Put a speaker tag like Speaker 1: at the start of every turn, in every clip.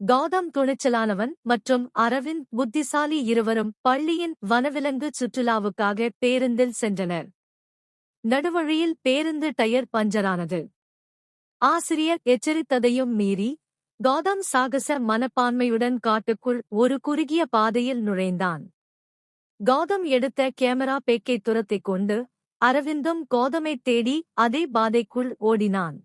Speaker 1: கௌதம் துணிச்சலானவன் மற்றும் அரவிந்த் புத்திசாலி இருவரும் பள்ளியின் வனவிலங்கு சுற்றுலாவுக்காக பேருந்தில் சென்றனர். நடுவழியில் பேருந்து டயர் பஞ்சரானது. ஆசிரியர் எச்சரித்ததையும் மீறி கௌதம் சாகச மனப்பான்மையுடன் காட்டுக்குள் ஒரு குறுகிய பாதையில் நுழைந்தான். கௌதம் எடுத்த கேமரா பேக்கை துரத்திக் கொண்டு அரவிந்தும் கௌதமை தேடி அதே பாதைக்குள் ஓடினான்.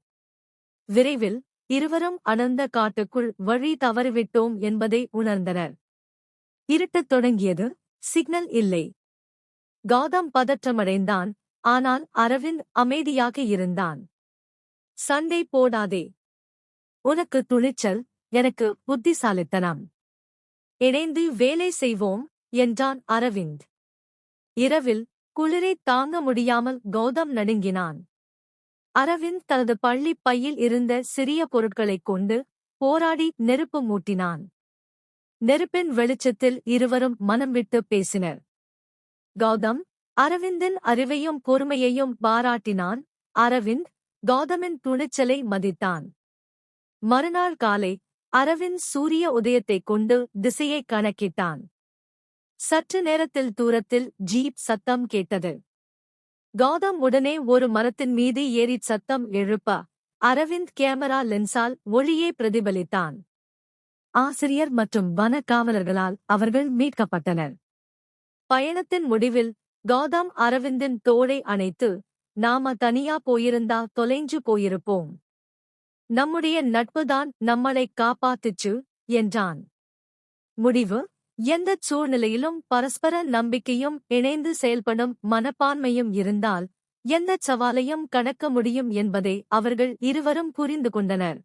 Speaker 1: விரைவில் இருவரும் அடர்ந்த காட்டுக்குள் வழி தவறிவிட்டோம் என்பதை உணர்ந்தனர். இருட்டத் தொடங்கியது. சிக்னல் இல்லை. கௌதம் பதற்றமடைந்தான். ஆனால் அரவிந்த் அமைதியாக இருந்தான். சண்டை போடாதே. உனக்கு துணிச்சல் எனக்கு புத்திசாலித்தனம். இணைந்து வேலை செய்வோம் என்றான் அரவிந்த். இரவில் குளிரை தாங்க முடியாமல் கௌதம் நடுங்கினான். அரவிந்த் தனது பள்ளி பையில் இருந்த சிறிய பொருட்களைக் கொண்டு போராடி நெருப்பு மூட்டினான். நெருப்பின் வெளிச்சத்தில் இருவரும் மனம் விட்டு பேசினர். கௌதம் அரவிந்தின் அறிவையும் பொறுமையையும் பாராட்டினான். அரவிந்த் கௌதமின் துணிச்சலை மதித்தான். மறுநாள் காலை அரவிந்த் சூரிய உதயத்தைக் கொண்டு திசையை கணக்கிட்டான். சற்று நேரத்தில் தூரத்தில் ஜீப் சத்தம் கேட்டது. கௌதம் உடனே ஒரு மரத்தின் மீது ஏறிச் சத்தம் எழுப்ப அரவிந்த் கேமரா லென்ஸால் ஒளியே பிரதிபலித்தான். ஆசிரியர் மற்றும் வன காவலர்களால் அவர்கள் மீட்கப்பட்டனர். பயணத்தின் முடிவில் கௌதம் அரவிந்தின் தோளை அணைத்து நாம தனியா போயிருந்தா தொலைஞ்சு போயிருப்போம். நம்முடைய நட்புதான் நம்மளை காப்பாத்துச்சு என்றான். முடிவு. எந்தச் சூழ்நிலையிலும் பரஸ்பர நம்பிக்கையும் இணைந்து செயல்படும் மனப்பான்மையும் இருந்தால் எந்தச் சவாலையும் கடக்க முடியும் என்பதை அவர்கள் இருவரும் புரிந்து கொண்டனர்.